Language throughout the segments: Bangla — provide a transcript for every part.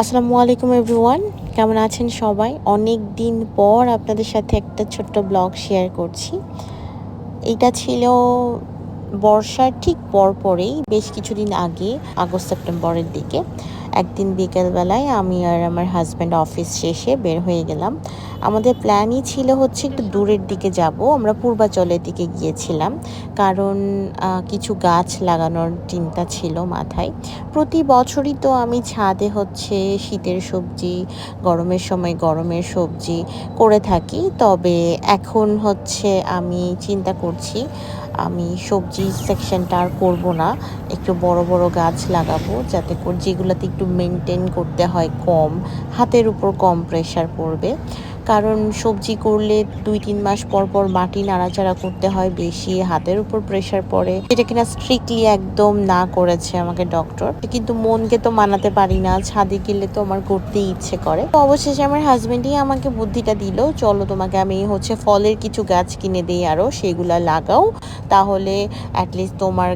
আসসালামু আলাইকুম এভরিওয়ান, কেমন আছেন সবাই? অনেক দিন পর আপনাদের সাথে একটা ছোট্ট ব্লগ শেয়ার করছি। এটা ছিল বর্ষার ঠিক পরপরেই, বেশ কিছুদিন আগে, আগস্ট, সেপ্টেম্বরের দিকে। একদিন বিকেলবেলায় আমি আর আমার হাজব্যান্ড অফিস শেষে বের হয়ে গেলাম। আমাদের প্ল্যানই ছিল হচ্ছে একটু দূরের দিকে যাব। আমরা পূর্বাচলের দিকে গিয়েছিলাম। কারণ কিছু গাছ লাগানোর চিন্তা ছিল মাথায়। প্রতি বছরই তো আমি ছাদে হচ্ছে শীতের সবজি, গরমের সময় গরমের সবজি করে থাকি। তবে এখন হচ্ছে আমি চিন্তা করছি আমি সবজি সেকশনটা আর করব না। একটু বড় বড় গাছ লাগাবো যাতে করে যেগুলোতে একটু মেনটেন করতে হয় কম, হাতের উপর কম প্রেশার পড়বে। কারণ সবজি করলে দুই, তিন মাস পর পর মাটি নাড়াচাড়া করতে হয় বেশি, হাতের উপর প্রেশার পড়ে। যেটা কিনা স্ট্রিক্টলি একদম না করেছে আমাকে ডক্টর কিন্তু মনকে তো মানাতে পারি না, ছাদে গেলে তো আমার করতেই ইচ্ছে করে। তো অবশেষে আমার হাজবেন্ডই আমাকে বুদ্ধিটা দিল, চলো তোমাকে আমি হচ্ছে ফলের কিছু গাছ কিনে দিই আরও সেগুলা লাগাও। তাহলে অ্যাটলিস্ট তোমার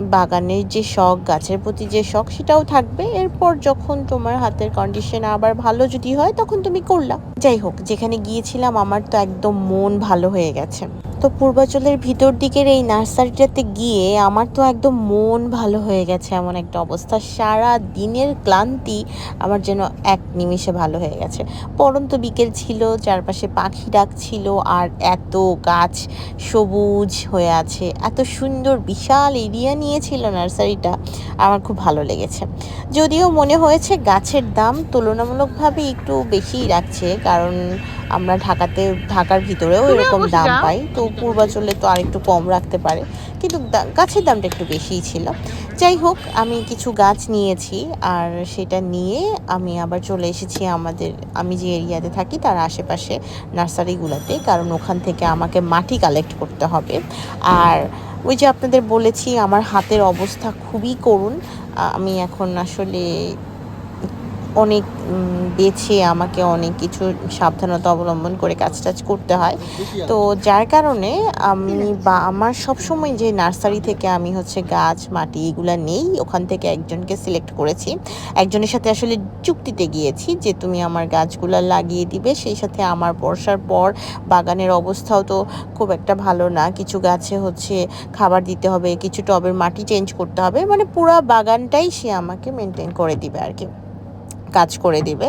বাগানের যে শখ, গাছের প্রতি যে শখ, সেটাও থাকবে। এরপর যখন তোমার হাতের কন্ডিশন আবার ভালো যদি হয়, তখন তুমি করলা। যাই হোক, যেখানে গিয়েছিলাম, আমার তো একদম মন ভালো হয়ে গেছে। পূর্বাচলের ভিতর দিকের এই নার্সারিটাতে গিয়ে আমার তো একদম মন ভালো হয়ে গেছে এমন একটা অবস্থা। সারা দিনের ক্লান্তি আমার যেন এক নিমিষে ভালো হয়ে গেছে। পরন্ত বিকেল ছিল চারপাশে পাখি ডাক ছিল আর এত গাছ সবুজ হয়ে আছে। এত সুন্দর বিশাল এরিয়া নিয়েছিল নার্সারিটা আমার খুব ভালো লেগেছে। যদিও মনে হয়েছে গাছের দাম তুলনামূলকভাবে একটু বেশিই রাখছে কারণ আমরা ঢাকাতে ঢাকার ভিতরেও এরকম দাম? পাই। তো পূর্বাচলে তো আর একটু কম রাখতে পারে। কিন্তু গাছের দামটা একটু বেশিই ছিল। যাই হোক, আমি কিছু গাছ নিয়েছি আর সেটা নিয়ে আমি আবার চলে এসেছি আমাদের, আমি যে এরিয়াতে থাকি তার আশেপাশে নার্সারিগুলোতে, কারণ ওখান থেকে আমাকে মাটি কালেক্ট করতে হবে। আর ওই যে আপনাদের বলেছি, আমার হাতের অবস্থা খুবই করুণ। আমি এখন আসলে অনেক বেছে আমাকে অনেক কিছু সাবধানতা অবলম্বন করে কাজ টাজ করতে হয়। তো যার কারণে আমি বা আমার সবসময় যে নার্সারি থেকে আমি হচ্ছে গাছ, মাটি এগুলো নেই, ওখান থেকে একজনকে সিলেক্ট করেছি। একজনের সাথে আসলে চুক্তিতে গিয়েছি যে, তুমি আমার গাছগুলো লাগিয়ে দিবে, সেই সাথে আমার বর্ষার পর বাগানের অবস্থাও তো খুব একটা ভালো না। কিছু গাছে হচ্ছে খাবার দিতে হবে, কিছু টবের মাটি চেঞ্জ করতে হবে। মানে পুরো বাগানটাই সে আমাকে মেনটেন করে দিবে আর কি। কাজ করে দিবে।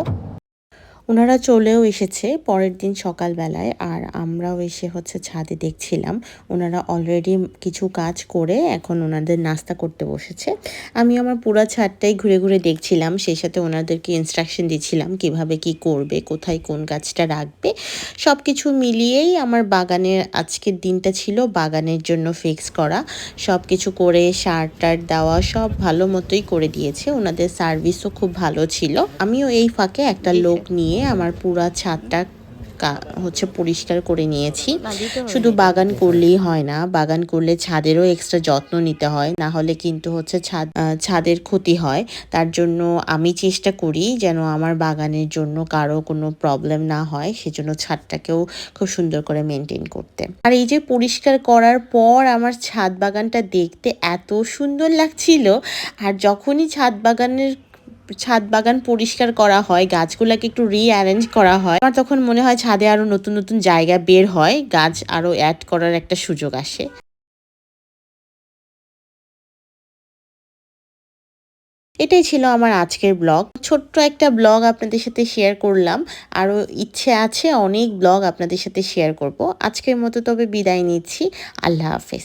ওনারা চলেও এসেছে পরের দিন সকালবেলায় আর আমরাও এসে হচ্ছে ছাদে দেখছিলাম। ওনারা অলরেডি কিছু কাজ করে এখন ওনাদের নাস্তা করতে বসেছে। আমি আমার পুরো ছাদটাই ঘুরে ঘুরে দেখছিলাম সেই সাথে ওনাদেরকে ইনস্ট্রাকশন দিচ্ছিলাম কীভাবে কি করবে কোথায় কোন গাছটা রাখবে। সব কিছু মিলিয়েই আমার বাগানের আজকের দিনটা ছিল বাগানের জন্য ফিক্স করা। সব কিছু করে সার টার দেওয়া সব ভালো মতোই করে দিয়েছে। ওনাদের সার্ভিসও খুব ভালো ছিল। আমিও এই ফাঁকে একটা লোক নিয়ে নিয়ে আমার পুরা ছাদটা হচ্ছে পরিষ্কার করে নিয়েছি। শুধু বাগান করলেই হয় না বাগান করলে ছাদেরও এক্সট্রা যত্ন নিতে হয় না হলে কিন্তু হচ্ছে ছাদ ছাদের ক্ষতি হয়। তার জন্য আমি চেষ্টা করি যেন আমার বাগানের জন্য কারও কোনো প্রবলেম না হয় সেজন্য ছাদটাকেও খুব সুন্দর করে মেনটেন করতে। আর এই যে পরিষ্কার করার পর আমার ছাদ বাগানটা দেখতে এত সুন্দর লাগছিল আর যখনই ছাদ বাগানের ছাদ বাগান পরিষ্কার করা হয়, গাছগুলোকে একটু রিঅ্যারেঞ্জ করা হয়। আমার তখন মনে হয় ছাদে আরও নতুন নতুন জায়গা বের হয়, গাছ আরও অ্যাড করার একটা সুযোগ আসে। এটাই ছিল আমার আজকের ব্লগ। ছোট্ট একটা ব্লগ আপনাদের সাথে শেয়ার করলাম। আরও ইচ্ছে আছে, অনেক ব্লগ আপনাদের সাথে শেয়ার করব। আজকের মতো তবে বিদায় নিচ্ছি। আল্লাহ হাফেজ।